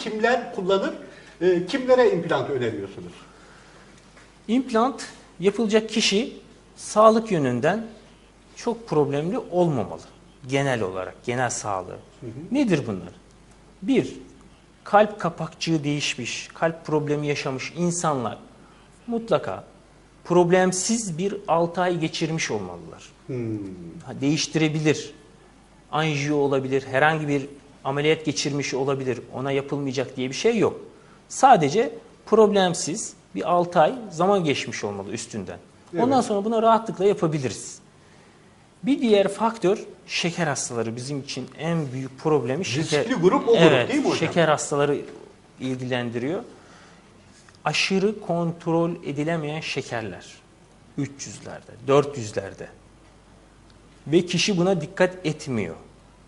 kimler kullanır? E, kimlere implant öneriyorsunuz? İmplant yapılacak kişi sağlık yönünden çok problemli olmamalı. Genel olarak, genel sağlığı. Nedir bunlar? Bir, kalp kapakçığı değişmiş, kalp problemi yaşamış insanlar mutlaka problemsiz bir 6 ay geçirmiş olmalılar. Ha, değiştirebilir. Anjiyo olabilir, herhangi bir ameliyat geçirmiş olabilir. Ona yapılmayacak diye bir şey yok. Sadece problemsiz bir 6 ay zaman geçmiş olmalı üstünden. Ondan Evet. sonra buna rahatlıkla yapabiliriz. Bir diğer faktör şeker hastaları bizim için en büyük problemi şeker. Riskli grup o grup evet, değil mi hocam? Şeker hastaları ilgilendiriyor. Aşırı kontrol edilemeyen şekerler. 300'lerde, 400'lerde. Ve kişi buna dikkat etmiyor.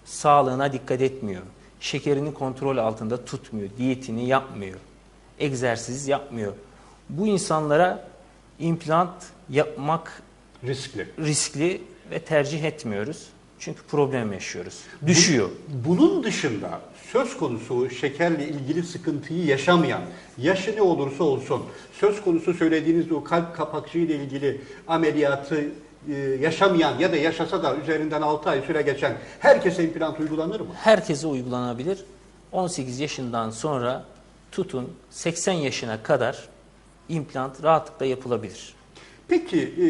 Sağlığına dikkat etmiyor. Şekerini kontrol altında tutmuyor. Diyetini yapmıyor. Egzersiz yapmıyor. Bu insanlara implant yapmak Riskli. riskli ve tercih etmiyoruz. Çünkü problem yaşıyoruz. Düşüyor. Bunun dışında söz konusu şekerle ilgili sıkıntıyı yaşamayan, yaşı ne olursa olsun, söz konusu söylediğiniz o kalp kapakçığı ile ilgili ameliyatı yaşamayan ya da yaşasa da üzerinden 6 ay süre geçen herkese implant uygulanır mı? Herkese uygulanabilir. 18 yaşından sonra tutun 80 yaşına kadar implant rahatlıkla yapılabilir. Peki e,